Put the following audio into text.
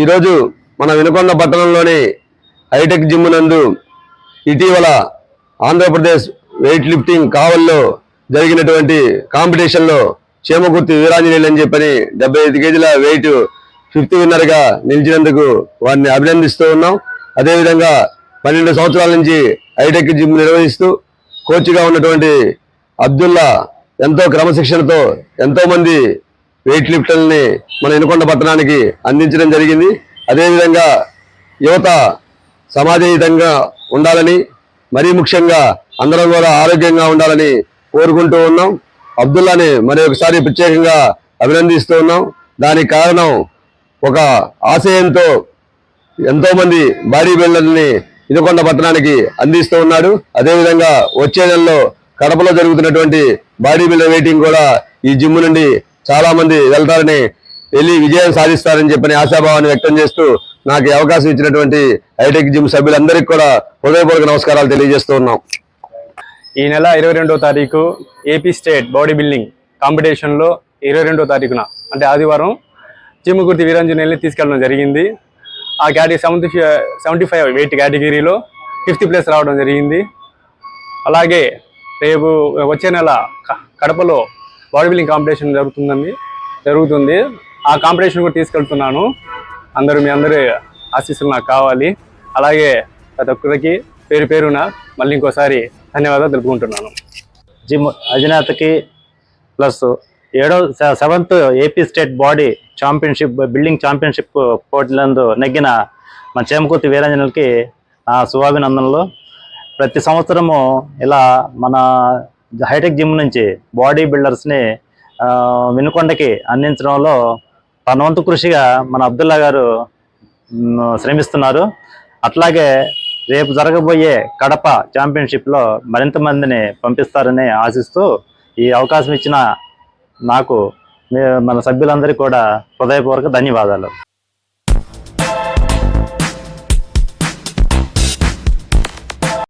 ఈరోజు మన వినుకొండ పట్టణంలోని హైటెక్ జిమ్ నందు ఇటీవల ఆంధ్రప్రదేశ్ వెయిట్ లిఫ్టింగ్ కావల్లో జరిగినటువంటి కాంపిటీషన్లో క్షేమకుర్తి వీరాంజనేయులు అని చెప్పని డెబ్బై ఐదు కేజీల వెయిట్ ఫిఫ్త్ విన్నర్గా నిలిచినందుకు వారిని అభినందిస్తూ ఉన్నాం. అదేవిధంగా పన్నెండు సంవత్సరాల నుంచి హైటెక్ జిమ్ నిర్వహిస్తూ కోచ్గా ఉన్నటువంటి అబ్దుల్లా ఎంతో క్రమశిక్షణతో ఎంతోమంది వెయిట్ లిఫ్టర్ని మన ఎనుకొండ పట్టణానికి అందించడం జరిగింది. అదేవిధంగా యువత సమాజయుతంగా ఉండాలని మరీ ముఖ్యంగా అందరం కూడా ఆరోగ్యంగా ఉండాలని కోరుకుంటూ ఉన్నాం. అబ్దుల్లాని మరి ఒకసారి ప్రత్యేకంగా అభినందిస్తూ ఉన్నాం. దానికి కారణం ఒక ఆశయంతో ఎంతోమంది భారీ బాడీ బిల్డర్ని ఇనుకొండ పట్టణానికి అందిస్తూ ఉన్నాడు. అదేవిధంగా వచ్చే నెలలో కడపలో జరుగుతున్నటువంటి బాడీ బిల్డర్ వెయిటింగ్ కూడా ఈ జిమ్ నుండి చాలా మంది వెళ్తారని వెళ్ళి విజయం సాధిస్తారని చెప్పని ఆశాభావాన్ని వ్యక్తం చేస్తూ నాకు అవకాశం ఇచ్చినటువంటి హైటెక్ జిమ్ సభ్యులందరికీ కూడా హృదయపూర్వక నమస్కారాలు తెలియజేస్తూ ఉన్నాం. ఈ నెల ఇరవై రెండో తారీఖు ఏపీ స్టేట్ బాడీ బిల్డింగ్ కాంపిటీషన్లో ఇరవై రెండో తారీఖున అంటే ఆదివారం చిమ్ముకుర్తి వీరాంజనేయుల్ని తీసుకెళ్ళడం జరిగింది. ఆ category seventy seventy five weight కేటగిరీలో ఫిఫ్త్ ప్లేస్ రావడం జరిగింది. అలాగే రేపు వచ్చే నెల క- కడపలో బాడీ బిల్డింగ్ కాంపిటీషన్ జరుగుతుందండి జరుగుతుంది. ఆ కాంపిటీషన్ కూడా తీసుకెళ్తున్నాను. అందరూ మీ అందరి ఆశీస్సులు నాకు కావాలి. అలాగే ప్రతి ఒక్కరికి పేరు పేరున మళ్ళీ ఇంకోసారి ధన్యవాదాలు తెలుపుకుంటున్నాను. జిమ్ అధినేతకి ప్లస్ ఏడో seventh AP state body championship building championship పోటీలందు నెగ్గిన మన చేమకూర్తి వీరాంజనులకి ఆ శుభాభినందనలు. ప్రతి సంవత్సరము ఇలా మన హైటెక్ జిమ్ నుంచి బాడీ బిల్డర్స్ని వినుకొండకి అందించడంలో తన వంతు కృషిగా మన అబ్దుల్లా గారు శ్రమిస్తున్నారు. అట్లాగే రేపు జరగబోయే కడప ఛాంపియన్షిప్లో మరింత మందిని పంపిస్తారని ఆశిస్తూ ఈ అవకాశం ఇచ్చిన నాకు మన సభ్యులందరికీ కూడా హృదయపూర్వక ధన్యవాదాలు.